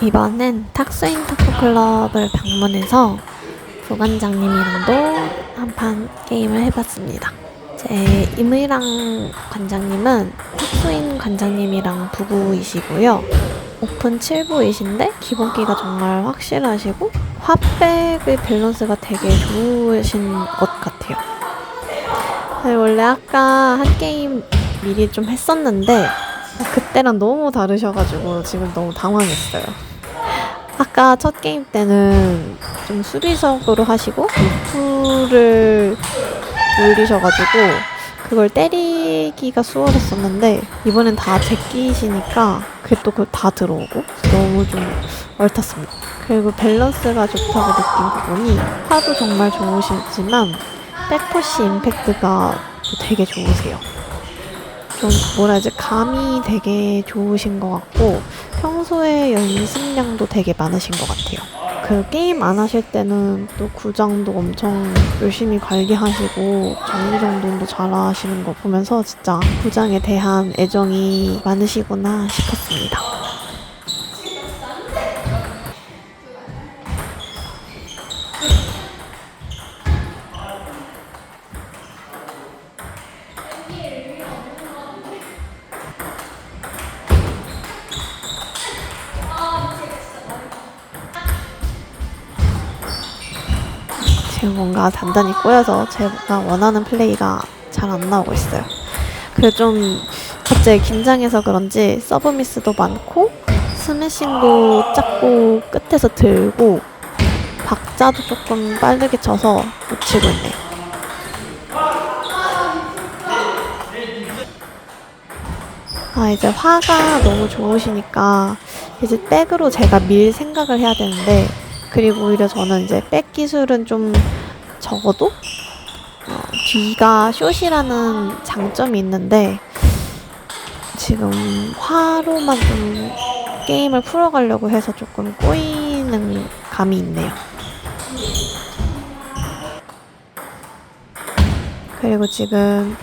이번엔 탁스인 탁구 클럽을 방문해서 부관장님이랑도 한판 게임을 해봤습니다. 제 임의랑 관장님은 탁스인 관장님이랑 부부이시고요. 오픈 7부이신데 기본기가 정말 확실하시고 화백의 밸런스가 되게 좋으신 것 같아요. 네, 원래 아까 한 게임 미리 좀 했었는데 그때랑 너무 다르셔가지고 지금 너무 당황했어요. 아까 첫 게임 때는 좀 수비적으로 하시고 루프를 올리셔가지고 그걸 때리기가 수월했었는데 이번엔 다 제끼시니까 그게 또 다 들어오고 너무 좀 얼탔습니다. 그리고 밸런스가 좋다고 느낀 부분이 파도 정말 좋으시지만 백푸시 임팩트가 되게 좋으세요. 좀 뭐라 해야지 감이 되게 좋으신 것 같고 평소에 연습량도 되게 많으신 것 같아요. 그 게임 안 하실 때는 또 구장도 엄청 열심히 관리하시고 정리정돈도 잘 하시는 거 보면서 진짜 구장에 대한 애정이 많으시구나 싶었습니다. 지금 뭔가 단단히 꼬여서 제가 원하는 플레이가 잘 안 나오고 있어요. 그리고 좀 갑자기 긴장해서 그런지 서브 미스도 많고 스매싱도 작고 끝에서 들고 박자도 조금 빠르게 쳐서 못 치고 있네요. 아 이제 화가 너무 좋으시니까 이제 백으로 제가 밀 생각을 해야 되는데 그리고 오히려 저는 이제 백 기술은 좀 적어도 어, 뒤가 숏이라는 장점이 있는데 지금 화로만 좀 게임을 풀어가려고 해서 조금 꼬이는 감이 있네요. 그리고 지금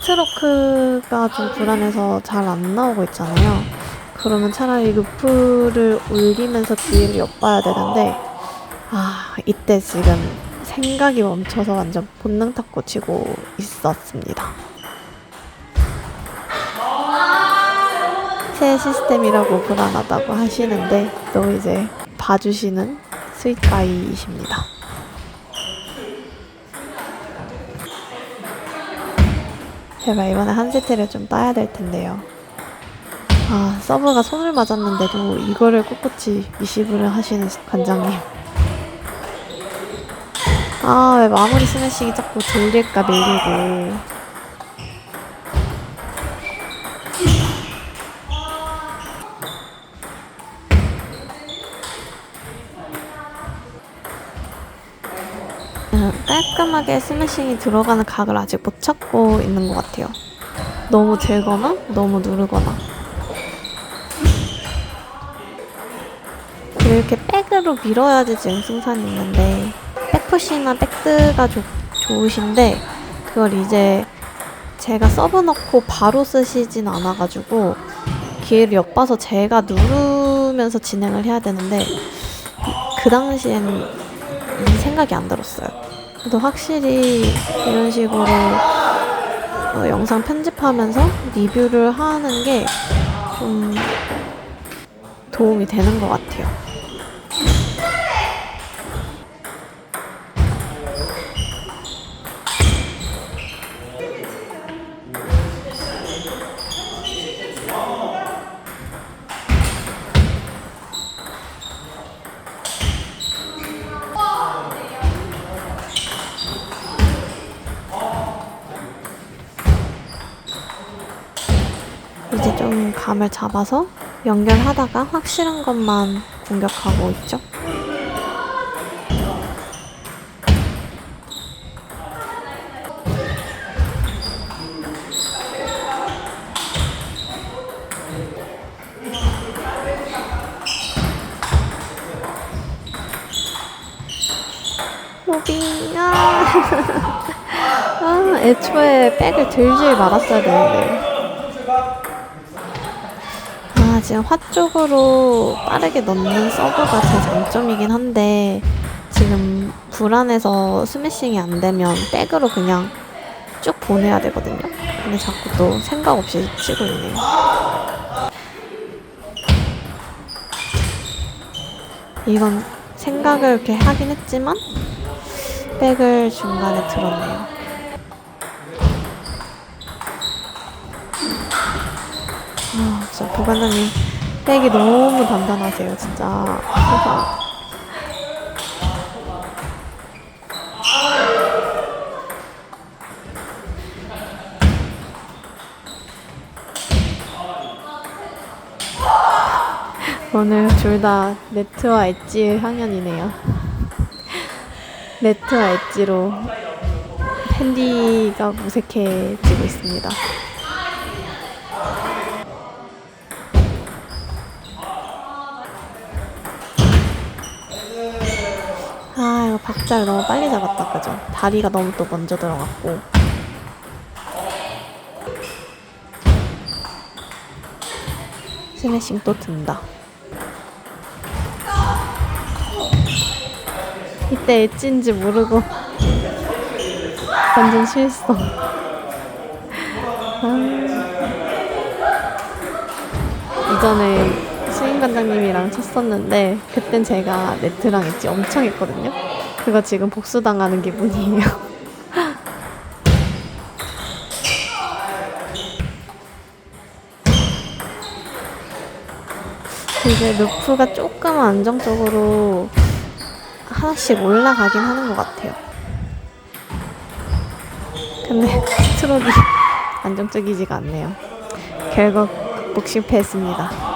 스트로크가 좀 불안해서 잘 안 나오고 있잖아요. 그러면 차라리 루프를 올리면서 뒤를 엿봐야 되는데 아 이때 지금 생각이 멈춰서 완전 본능 탁구 치고 있었습니다. 새 시스템이라고 불안하다고 하시는데 또 이제 봐주시는 스윗가이이십니다. 제발 이번에 한 세트를 좀 따야 될 텐데요. 아, 서브가 손을 맞았는데도 이거를 꿋꿋이 리시브를 하시는 관장님. 아, 왜 마무리 스매싱이 자꾸 들릴까 밀리고. 음, 깔끔하게 스매싱이 들어가는 각을 아직 못 찾고 있는 것 같아요. 너무 들거나 너무 누르거나. 이렇게 백으로 밀어야지 지금 승산이 있는데 백푸시나 백드가 좋, 좋으신데 그걸 이제 제가 서브 넣고 바로 쓰시진 않아가지고 기회를 엿봐서 제가 누르면서 진행을 해야 되는데 그 당시엔 이 생각이 안 들었어요. 그래도 확실히 이런 식으로 어, 영상 편집하면서 리뷰를 하는 게 좀 도움이 되는 것 같아요. 이제 좀 감을 잡아서 연결하다가 확실한 것만 공격하고 있죠. 로빙, 아. 아, 애초에 백을 들질 말았어야 되는데. 아, 아, 지금 화 쪽으로 빠르게 넣는 서브가 제 장점이긴 한데, 지금 불안해서 스매싱이 안 되면 백으로 그냥 쭉 보내야 되거든요. 근데 자꾸 또 생각 없이 치고 있네요. 이건 생각을 이렇게 하긴 했지만, 백을 중간에 들었네요. 아, 진짜 부관장님 백이 너무 단단하세요, 진짜. 오늘 둘 다 네트와 엣지 향연이네요. 네트와 엣지로 팬디가 무색해지고 있습니다. 이거 박자를 너무 빨리 잡았다, 그죠? 다리가 너무 또 먼저 들어갔고. 스매싱 또 든다. 이때 엣지인지 모르고 완전 실수. 아. 이전에 수인 관장님이랑 쳤었는데 그땐 제가 네트랑 엣지 엄청 했거든요. 그거 지금 복수당하는 기분이에요. 이제 루프가 조금 안정적으로 하나씩 올라가긴 하는 것 같아요. 근데 스트로크 안정적이지가 않네요. 결국 극복 실패했습니다.